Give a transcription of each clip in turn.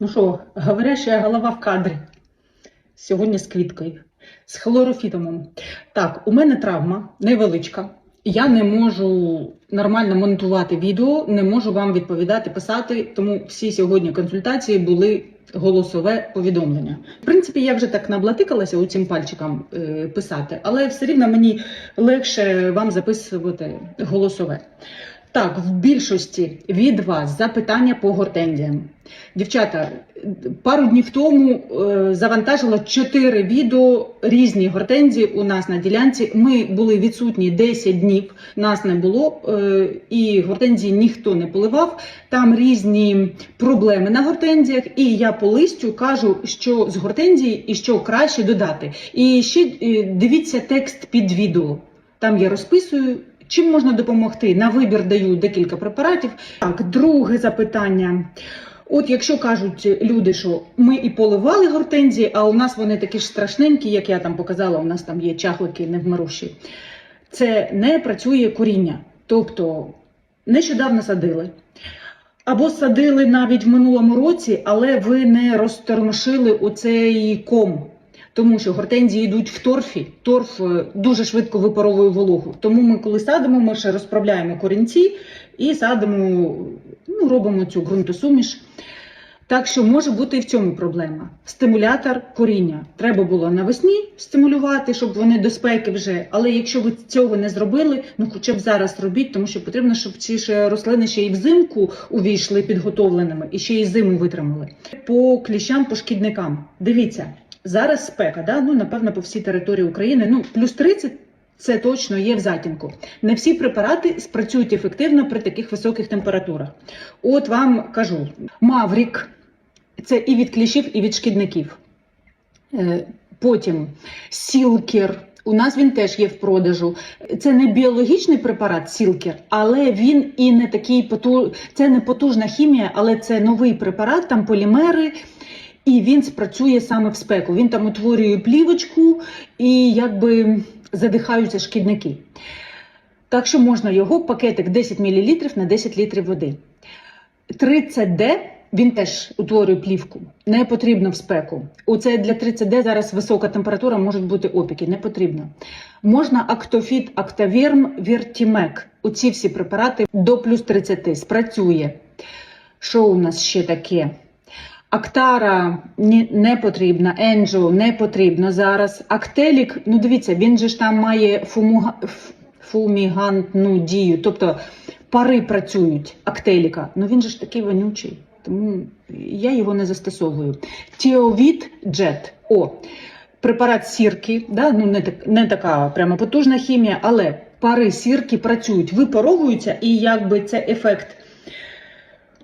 Ну що, говоряща голова в кадрі. Сьогодні з квіткою, з хлорофітомом. Так, у мене травма невеличка. Я не можу нормально монтувати відео, не можу вам відповідати, писати, тому всі сьогодні консультації були голосове повідомлення. В принципі, я вже так наблатикалася у цим пальчикам е, писати, але все рівно мені легше вам записувати голосове. Так, в більшості від вас запитання по гортензіям. Дівчата, пару днів тому е, завантажила 4 відео різні гортензії у нас на ділянці. Ми були відсутні 10 днів, нас не було, е, і гортензії ніхто не поливав. Там різні проблеми на гортензіях, і я по листю кажу, що з гортензії і що краще додати. І ще е, дивіться текст під відео. Там я розписую. Чим можна допомогти? На вибір даю декілька препаратів. Так, друге запитання. От якщо кажуть люди, що ми і поливали гортензії, а у нас вони такі ж страшненькі, як я там показала, у нас там є чахлики невмирущі. Це не працює коріння. Тобто нещодавно садили. Або садили навіть в минулому році, але ви не розтормошили оцей ком. Тому що гортензії йдуть в торфі, торф е, дуже швидко випаровує вологу. Тому ми, коли садимо, ми ще розправляємо корінці і садимо, ну, робимо цю ґрунтосуміш. Так що може бути і в цьому проблема. Стимулятор коріння. Треба було навесні стимулювати, щоб вони до спеки вже. Але якщо ви цього не зробили, ну хоча б зараз робіть, тому що потрібно, щоб ці ж рослини ще й взимку увійшли підготовленими і ще й зиму витримали. По кліщам, по шкідникам. Дивіться, зараз спека, да? ну напевно, по всій території України. Ну, плюс 30 це точно є в затінку. Не всі препарати спрацюють ефективно при таких високих температурах. От вам кажу, Маврік це і від кліщів, і від шкідників. Е, Потім сілкер. У нас він теж є в продажу. Це не біологічний препарат сілкер, але він і не такий потуж... Це не потужна хімія, але це новий препарат, там полімери. І він спрацює саме в спеку. Він там утворює плівочку і якби задихаються шкідники. Так що можна його пакетик 10 мл на 10 літрів води. 30D він теж утворює плівку. Не потрібно в спеку. Оце для 30D зараз висока температура, можуть бути опіки. Не потрібно. Можна Актофіт, Актавірм, Віртімек. Оці всі препарати до плюс 30 спрацює. Що у нас ще таке? Актара не потрібна, Енджо не потрібно зараз. Актелік, ну дивіться, він же ж там має фумуга... фумігантну дію, тобто пари працюють актеліка. Ну він же ж такий вонючий, тому я його не застосовую. Тіовіт Джет. О, препарат сірки, да? ну не, так, не така прямо потужна хімія, але пари сірки працюють, випаровуються, і якби це ефект.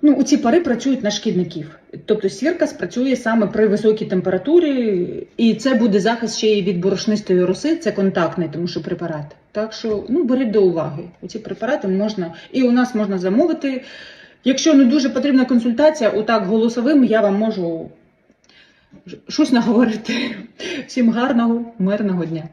Ну, ці пари працюють на шкідників. Тобто сірка спрацює саме при високій температурі, і це буде захист ще й від борошнистої роси, це контактний, тому що препарат. Так що ну, беріть до уваги. Ці препарати можна, і у нас можна замовити. Якщо не дуже потрібна консультація, отак голосовим я вам можу щось наговорити. Всім гарного, мирного дня.